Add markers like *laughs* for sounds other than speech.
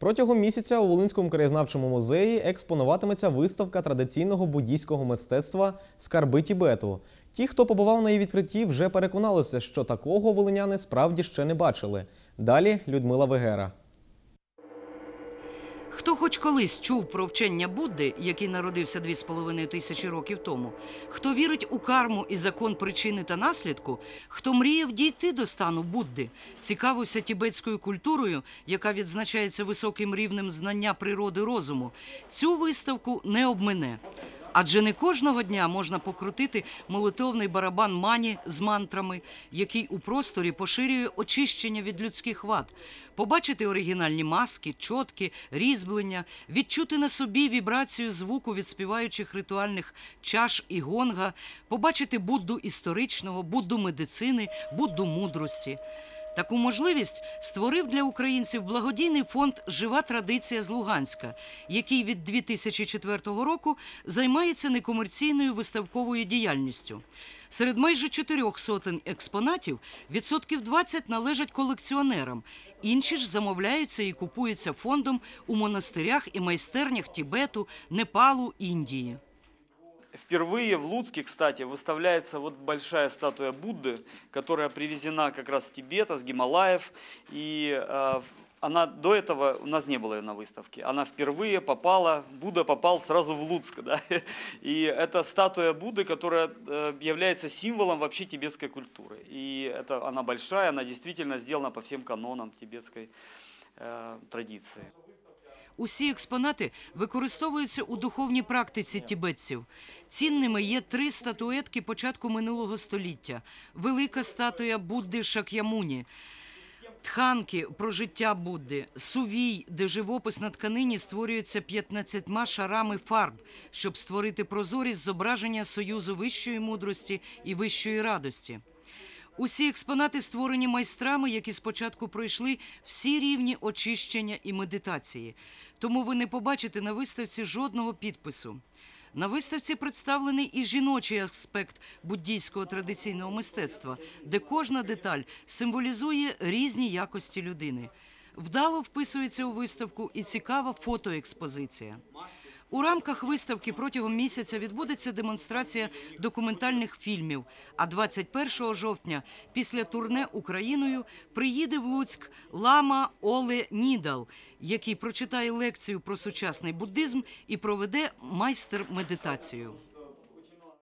Протягом місяця у Волинському краєзнавчому музеї експонуватиметься виставка традиційного буддійського мистецтва Скарби Тібету. Ті, хто побував на її відкритті, вже переконалися, що такого волиняни справді ще не бачили. Далі Людмила Вегера. Хто хоч колись чув про вчення Будди, який народився дві з половиною тисячі років тому, хто вірить у карму і закон причини та наслідку, хто мріяв дійти до стану Будди, цікавився тібетською культурою, яка відзначається високим рівнем знання природи розуму, цю виставку не обмине. Адже не кожного дня можна покрутити молитовний барабан мані з мантрами, який у просторі поширює очищення від людських вад, побачити оригінальні маски, чотки, різьблення, відчути на собі вібрацію звуку від співаючих ритуальних чаш і гонга, побачити Будду історичного, Будду медицини, Будду мудрості. Таку можливість створив для українців благодійний фонд Жива традиція з Луганська, який від 2004 року займається некомерційною виставковою діяльністю. Серед майже чотирьох сотень експонатів відсотків 20 належать колекціонерам. Інші ж замовляються і купуються фондом у монастирях і майстернях Тібету, Непалу, Індії. Впервые в Луцке, кстати, выставляется вот большая статуя Будды, которая привезена как раз с Тибета, с Гималаев. И э, она до этого, у нас не было ее на выставке, она впервые попала, Будда попал сразу в Луцк. Да? *laughs* И это статуя Будды, которая э, является символом вообще тибетской культуры. И это, она большая, она действительно сделана по всем канонам тибетской э, традиции. Усі експонати використовуються у духовній практиці тібетців. Цінними є три статуетки початку минулого століття: велика статуя Будди Шак'ямуні. Тханки про життя Будди, сувій, де живопис на тканині створюється 15 шарами фарб, щоб створити прозорість зображення союзу вищої мудрості і вищої радості. Усі експонати створені майстрами, які спочатку пройшли всі рівні очищення і медитації. Тому ви не побачите на виставці жодного підпису. На виставці представлений і жіночий аспект буддійського традиційного мистецтва, де кожна деталь символізує різні якості людини. Вдало вписується у виставку і цікава фотоекспозиція. У рамках виставки протягом місяця відбудеться демонстрація документальних фільмів. А 21 жовтня, після турне Україною, приїде в Луцьк лама Оле Нідал, який прочитає лекцію про сучасний буддизм і проведе майстер медитацію.